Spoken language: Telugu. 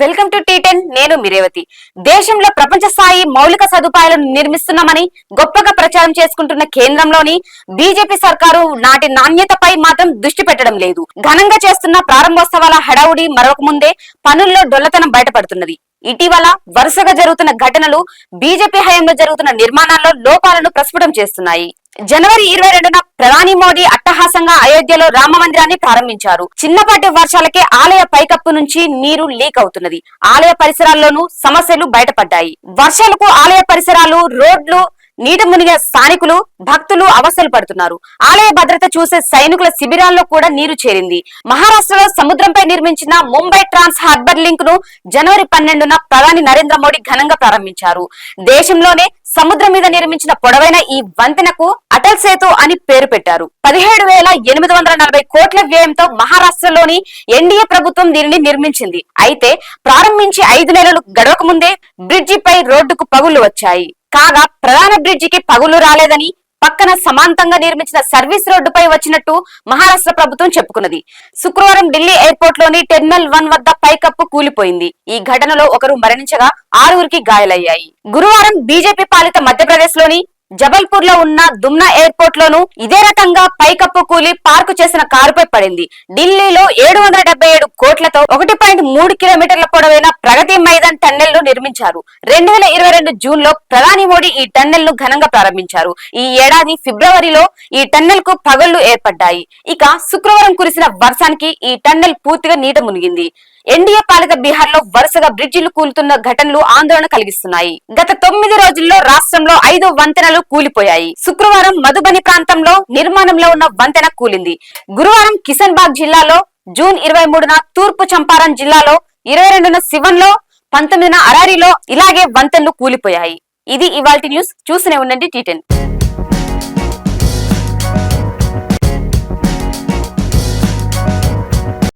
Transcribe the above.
వెల్కమ్ టు టీ టెన్ నేను మిరేవతి దేశంలో ప్రపంచ స్థాయి మౌలిక సదుపాయాలను నిర్మిస్తున్నామని గొప్పగా ప్రచారం చేసుకుంటున్న కేంద్రంలోని బీజేపీ సర్కారు నాటి నాణ్యతపై మాత్రం దృష్టి పెట్టడం లేదు. ఘనంగా చేస్తున్న ప్రారంభోత్సవాల హడావుడి మరొక ముందే పనుల్లో డొల్లతనం బయటపడుతున్నది. ఇటీవల వరుసగా జరుగుతున్న ఘటనలు బీజేపీ హయాంలో జరుగుతున్న నిర్మాణాల్లో లోపాలను ప్రస్ఫుటం చేస్తున్నాయి. జనవరి ఇరవై రెండున ప్రధాని మోడీ అట్టహాసంగా అయోధ్యలో రామ మందిరాన్ని ప్రారంభించారు. చిన్నపాటి వర్షాలకే ఆలయ పైకప్పు నుంచి నీరు లీక్ అవుతున్నది. ఆలయ పరిసరాల్లోనూ సమస్యలు బయటపడ్డాయి. వర్షాలకు ఆలయ పరిసరాలు రోడ్లు నీట మునిగే స్థానికులు భక్తులు అవస్థలు పడుతున్నారు. ఆలయ భద్రత చూసే సైనికుల శిబిరాల్లో కూడా నీరు చేరింది. మహారాష్ట్రలో సముద్రంపై నిర్మించిన ముంబై ట్రాన్స్ హార్బర్ లింక్ను జనవరి పన్నెండున ప్రధాని నరేంద్ర మోడీ ఘనంగా ప్రారంభించారు. దేశంలోనే సముద్రం మీద నిర్మించిన పొడవైన ఈ వంతెనకు అటల్ సేతు అని పేరు పెట్టారు. పదిహేడు వేల ఎనిమిది వందల నలభై కోట్ల వ్యయంతో మహారాష్ట్రలోని ఎన్డీఏ ప్రభుత్వం దీనిని నిర్మించింది. అయితే ప్రారంభించి ఐదు నెలలు గడవక ముందే బ్రిడ్జిపై రోడ్డుకు పగుళ్ళు వచ్చాయి. కాగా ప్రధాన బ్రిడ్జికి పగులు రాలేదని పక్కన సమాంతంగా నిర్మించిన సర్వీస్ రోడ్డుపై వచ్చినట్టు మహారాష్ట్ర ప్రభుత్వం చెప్పుకున్నది. శుక్రవారం ఢిల్లీ ఎయిర్పోర్ట్లోని టెర్మినల్ వన్ వద్ద పైకప్పు కూలిపోయింది. ఈ ఘటనలో ఒకరు మరణించగా ఆరుగురికి గాయాలయ్యాయి. గురువారం బీజేపీ పాలిత మధ్యప్రదేశ్లోని జబల్పూర్లో ఉన్న దుమ్నా ఎయిర్పోర్ట్ లోను ఇదే రకంగా పైకప్పు కూలి పార్కు చేసిన కారుపై పడింది. ఢిల్లీలో ఏడు వందల డెబ్బై ఏడు కోట్లతో ఒకటి పాయింట్ మూడు కిలోమీటర్ల పొడవైన ప్రగతి మైదాన్ టన్నెల్ను నిర్మించారు. రెండు వేల ఇరవై రెండు జూన్లో ప్రధాని మోడీ ఈ టన్నెల్ను ఘనంగా ప్రారంభించారు. ఈ ఏడాది ఫిబ్రవరిలో ఈ టన్నెల్కు పగళ్ళు ఏర్పడ్డాయి. ఇక శుక్రవారం కురిసిన వర్షానికి ఈ టన్నెల్ పూర్తిగా నీట మునిగింది. ఎన్డీఏ పాలిత బీహార్లో వరుసగా బ్రిడ్జిలు కూలుతున్న ఘటనలు ఆందోళన కలిగిస్తున్నాయి. గత తొమ్మిది రోజుల్లో రాష్ట్రంలో ఐదు వంతెనలు కూలిపోయాయి. శుక్రవారం మధుబని ప్రాంతంలో నిర్మాణంలో ఉన్న వంతెన కూలింది. గురువారం కిషన్ బాగ్ జిల్లాలో జూన్ ఇరవై మూడున తూర్పు చంపారం జిల్లాలో ఇరవై రెండున శివన్లో పంతొమ్మిదిన అరారిలో ఇలాగే వంతెనలు కూలిపోయాయి. ఇది ఇవాల్టి న్యూస్. చూసినే ఉండండి టీటెన్